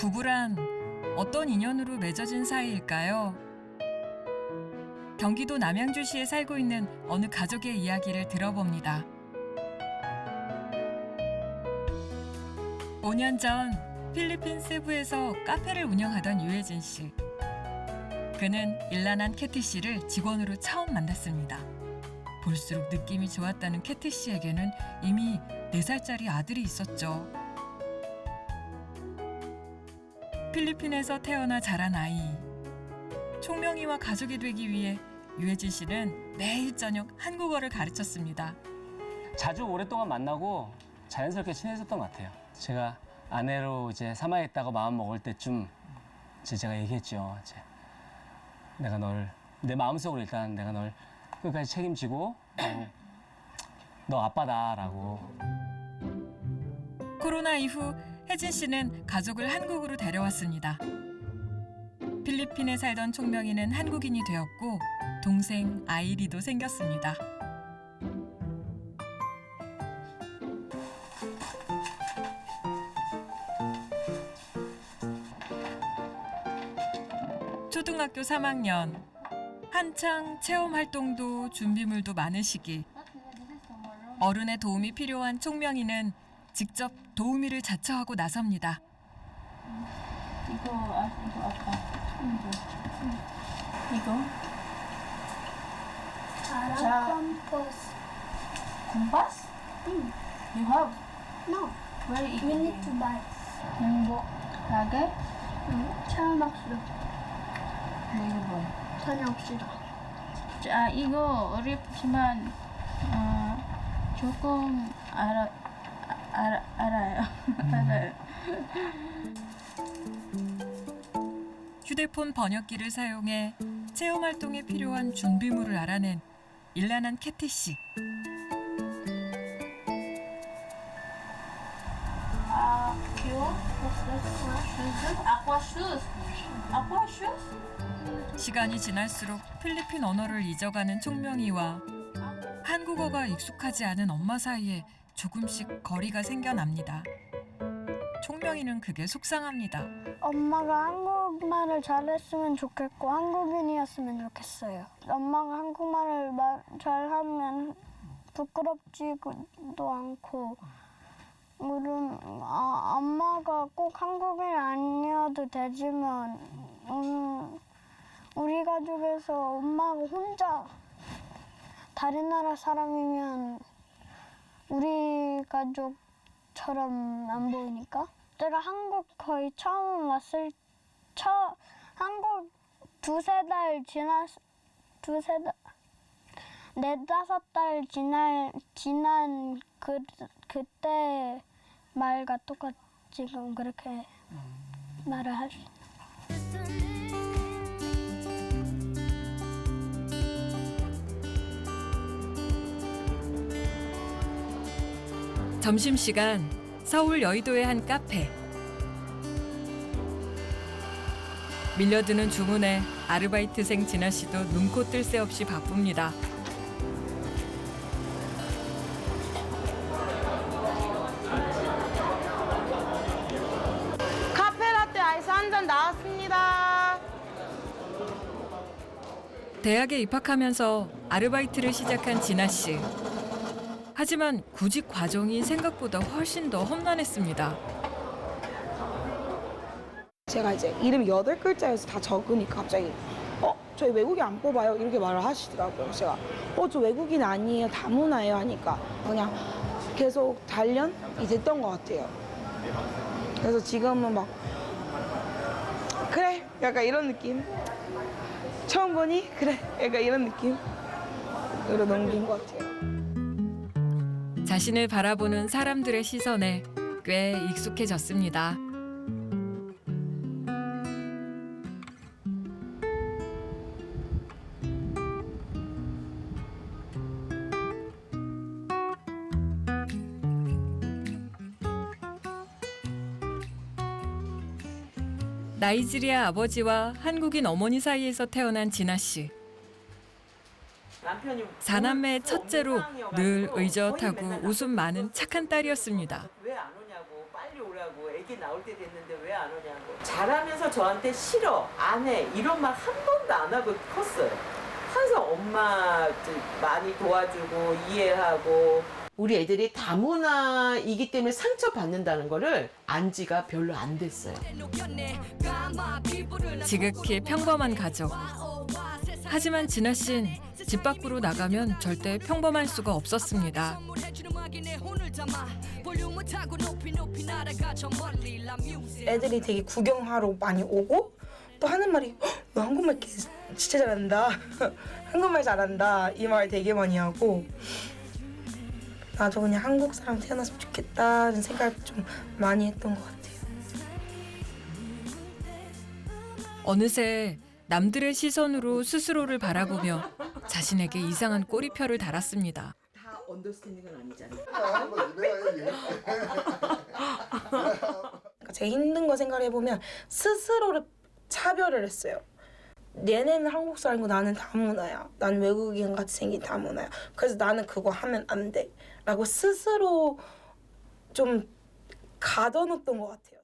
부부란 어떤 인연으로 맺어진 사이일까요? 경기도 남양주시에 살고 있는 어느 가족의 이야기를 들어봅니다. 5년 전 필리핀 세부에서 카페를 운영하던 유혜진 씨. 그는 일란한 캐티 씨를 직원으로 처음 만났습니다. 볼수록 느낌이 좋았다는 캐티 씨에게는 이미 4살짜리 아들이 있었죠. 필리핀에서 태어나 자란 아이. 총명이와 가족이 되기 위해 유혜진 씨는 매일 저녁 한국어를 가르쳤습니다. 자주 오랫동안 만나고 자연스럽게 친해졌던 것 같아요. 제가 아내로 이제 삼아야겠다고 마음 먹을 때쯤 이제 제가 얘기했죠. 이제 내가 널 내 마음속으로 일단 내가 널 끝까지 책임지고 어, 너 아빠다라고 코로나 이후 혜진 씨는 가족을 한국으로 데려왔습니다. 필리핀에 살던 총명이는 한국인이 되었고 동생 아이리도 생겼습니다. 초등학교 3학년 한창 체험 활동도 준비물도 많은 시기 어른의 도움이 필요한 총명이는 직접 도우미를 자처하고 나섭니다. 이거 아 이거 아빠 이거 이거 자. compass. 콤파스? You have No, where is we need to buy. 공복 가게 체험 학습 뭐 이거 뭐야? 다녀옵시다. 자 이거 어렵지만 어 조금 알아 아, 알아 알아요 알아요. 휴대폰 번역기를 사용해 체험 활동에 필요한 준비물을 알아낸 일란한 캐티 씨. 아 큐? 슈즈? 아쿠아 슈즈? 아쿠아 슈즈? 시간이 지날수록 필리핀 언어를 잊어가는 총명이와 한국어가 익숙하지 않은 엄마 사이에 조금씩 거리가 생겨납니다. 총명이는 그게 속상합니다. 엄마가 한국말을 잘했으면 좋겠고 한국인이었으면 좋겠어요. 엄마가 한국말을 말- 잘하면 부끄럽지도 않고 물론 아, 엄마가 꼭 한국인 아니어도 되지만 음, 우리 가족에서 엄마가 혼자 다른 나라 사람이면 우리 가족처럼 안 보이니까 제가 한국 거의 처음 왔을 처 한국 두세 달 지났 두세 달 네다섯 달 지날 지난 그 그때 말과 똑같 지금 그렇게 말을 할 수. 점심시간 서울 여의도의 한 카페. 밀려드는 주문에 아르바이트생 진아 씨도 눈코 뜰 새 없이 바쁩니다. 카페라떼 아이스 한 잔 나왔습니다. 대학에 입학하면서 아르바이트를 시작한 진아 씨. 하지만 구직 과정이 생각보다 훨씬 더 험난했습니다. 제가 이제 이름 여덟 글자여서 다 적으니까 갑자기 어 저희 외국인 안 뽑아요 이렇게 말을 하시더라고요. 제가 어 저 외국인 아니에요 다문화예요 하니까 그냥 계속 단련이 됐던 것 같아요. 그래서 지금은 막 그래 약간 이런 느낌. 처음 보니 그래 약간 이런 느낌으로 넘긴 것 같아요. 자신을 바라보는 사람들의 시선에 꽤 익숙해졌습니다. 나이지리아 아버지와 한국인 어머니 사이에서 태어난 진아 씨. 사남매의 첫째로 늘 의젓하고 웃음 많은 착한 딸이었습니다. 왜안 오냐고 빨리 오라고 애기 나올 때 됐는데 왜 안 오냐고 잘하면서 저한테 싫어 안 해 이런 말 한 번도 안 하고 컸어요 항상 엄마 저 많이 도와주고 이해하고 우리 애들이 다문화이기 때문에 상처받는다는 거를 안 지가 별로 안 됐어요. 지극히 평범한 가족. 하지만 진아 씨는 집 밖으로 나가면 절대 평범할 수가 없었습니다. 애들이 되게 구경하러 많이 오고 또 하는 말이 "헉, 너 한국말 개- 진짜 잘한다 한국말 잘한다 이 말 되게 많이 하고 나도 그냥 한국 사람 태어났으면 좋겠다는 생각 좀 많이 했던 것 같아요. 어느새 남들의 시선으로 스스로를 바라보며 자신에게 이상한 꼬리표를 달았습니다. 다 언더스탠딩은 아니잖아요. 그러니까 제일 힘든 거 생각을 해보면 스스로를 차별을 했어요. 얘네는 한국 사람이고 나는 다문화야. 난 외국인 같이 생긴 다문화야. 그래서 나는 그거 하면 안 돼. 라고 스스로 좀 가둬놓던 것 같아요.